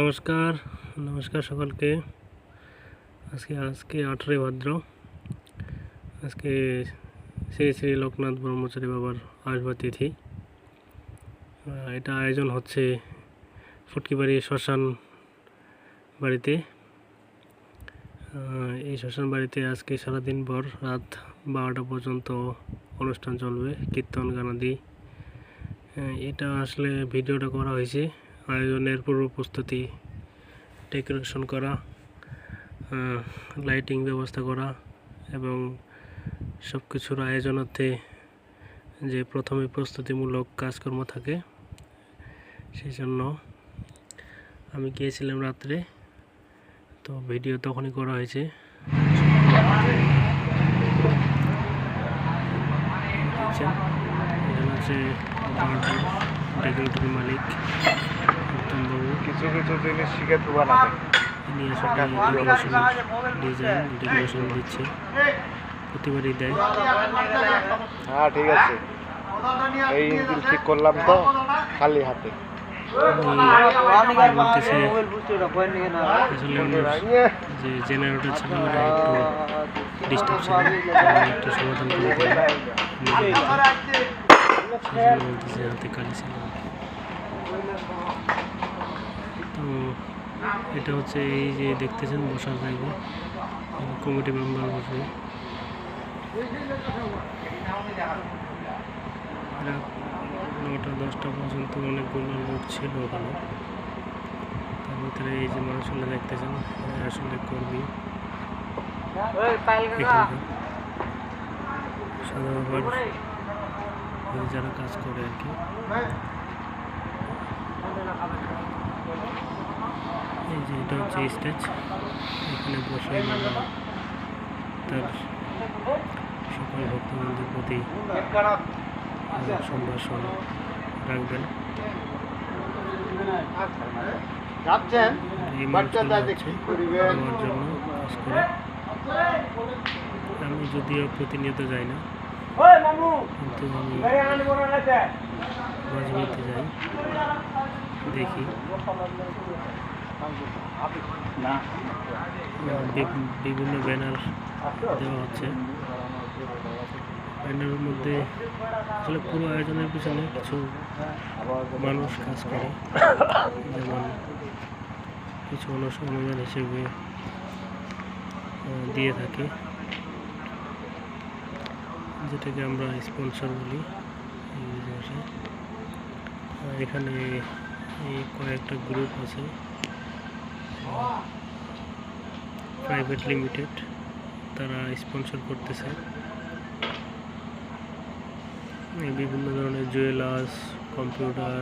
নমস্কার নমস্কার সকলকে। আজকে আজকে আঠেরোই ভাদ্র। আজকে শ্রী শ্রী লোকনাথ ব্রহ্মচারী বাবার আসবা তিথি। এটা আয়োজন হচ্ছে ফুটকিবাড়ি শ্মশান বাড়িতে। এই শ্মশান বাড়িতে আজকে সারাদিন ভর রাত বারোটা পর্যন্ত অনুষ্ঠান চলবে, কীর্তন, গানাদি। এটা আসলে ভিডিওটা করা হয়েছে। আয়োজনের পূর্ব প্রস্তুতি ডেকোরেশন করা লাইটিং ব্যবস্থা করা এবং সব কিছুর আয়োজনার্থে যে প্রথমে প্রস্তুতিমূলক কাজকর্ম থাকে সেই জন্য আমি গিয়েছিলাম রাত্রে। তো ভিডিও তখনই করা হয়েছে। আছে ডেকোরেটর মালিক। কিছু কিছু জিনিস শিখে তুবা লাগে। ইনি আসলে ডেকোরেশন ডিজাইন ডেকোরেশন দিচ্ছে। প্রতিবারই দেয়। হ্যাঁ ঠিক আছে। এই ইঞ্জিন ঠিক করলাম তো খালি হাতে। যে জেনারেটর ছিল ওটা একটু ডিস্টার্ব ছিল একটু সমাধান করে হাতে কালি ছিল। তো এটা হচ্ছে এই যে দেখতেছেন বসার জায়গা। কমিটি মেম্বার বসবে। নটা দশটা পর্যন্ত অনেকগুলো লোক ছিল ওখানে। তার ভিতরে এই যে মানুষগুলো দেখতেছেন আসলে কর্মী। এখানকার সাধারণ যারা কাজ করে আর কি। এই যে এটা হচ্ছে স্টেজ। এখানে বসে বাবা তার সকল ভক্তবন্ধুর প্রতি সম্ভাষণ রাখবেন। করে। আমি যদিও প্রতিনিয়ত যাই না কিন্তু আমি মাঝে মধ্যে যাই। দেখি। না। বিভিন্ন ব্যানার দেওয়া হচ্ছে। ব্যানারের মধ্যে আসলে পুরো আয়োজনের পিছনে কিছু মানুষ কাজ করে। যেমন কিছু মানুষ অনুদান হিসেবে দিয়ে থাকে। যেটাকে আমরা স্পন্সর বলি। ইংরেজি ভাষায় এখানে এই কয়েকটা গ্রুপ আছে। প্রাইভেট লিমিটেড তারা স্পন্সর করতেছে। বিভিন্ন ধরনের জুয়েলার্স কম্পিউটার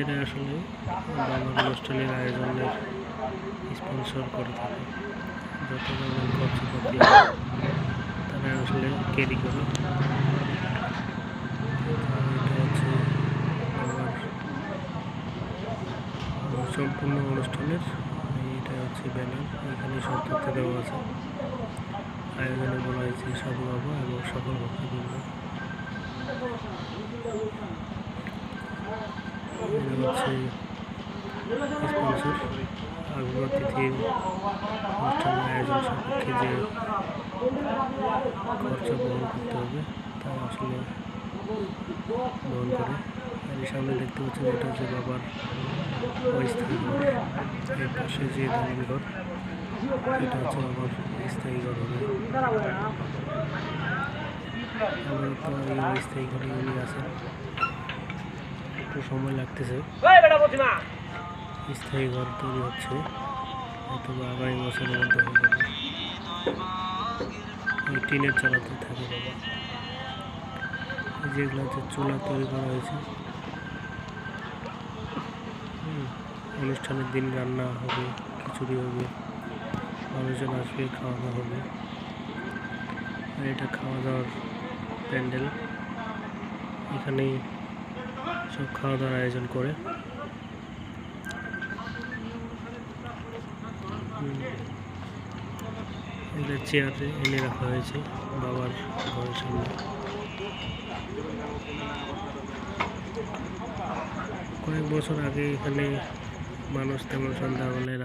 এটা আসলে বাবার অনুষ্ঠানের আয়োজনের স্পন্সর করে থাকে। যত ধরনের খরচপাতি তারা আসলে ক্যারি করে। সম্পূর্ণ অনুষ্ঠানের এটা হচ্ছে ব্যানার এখানে সব তথ্য দেওয়া আছে। আয়োজনে বলা হয়েছে সাধু বাবা এবং সকল ভক্তবৃন্দ। আয়োজন খরচা বহন করতে হবে, তা আসলে বহন করে। এই সামনে দেখতে পাচ্ছেন এটা হচ্ছে বাবার অস্থায়ী ঘর। এর পাশে যে দালান ঘর এটা হচ্ছে বাবার স্থায়ী ঘর হবে। এই স্থায়ী ঘরে উনি আছেন। একটু সময় লাগতেছে। স্থায়ী ঘর তৈরি হচ্ছে। হয়তো আগামী বছরের মধ্যে হয়ে যাবে। এই টিনের চালাতে থাকে বাবা। যেগুলো হচ্ছে চুলা তৈরি করা হয়েছে। অনুষ্ঠানের দিন রান্না হবে, খিচুড়ি হবে, মানুষজন আসবে খাওয়া দাওয়া হবে। আর এটা খাওয়া দাওয়ার প্যান্ডেল। এখানেই সব খাওয়া দাওয়ার আয়োজন করে। এটা চেয়ারে এনে রাখা হয়েছে বাবার ঘরের সামনে। কয়েক বছর আগে এখানে মানুষ তেমন সন্ধ্যা হলে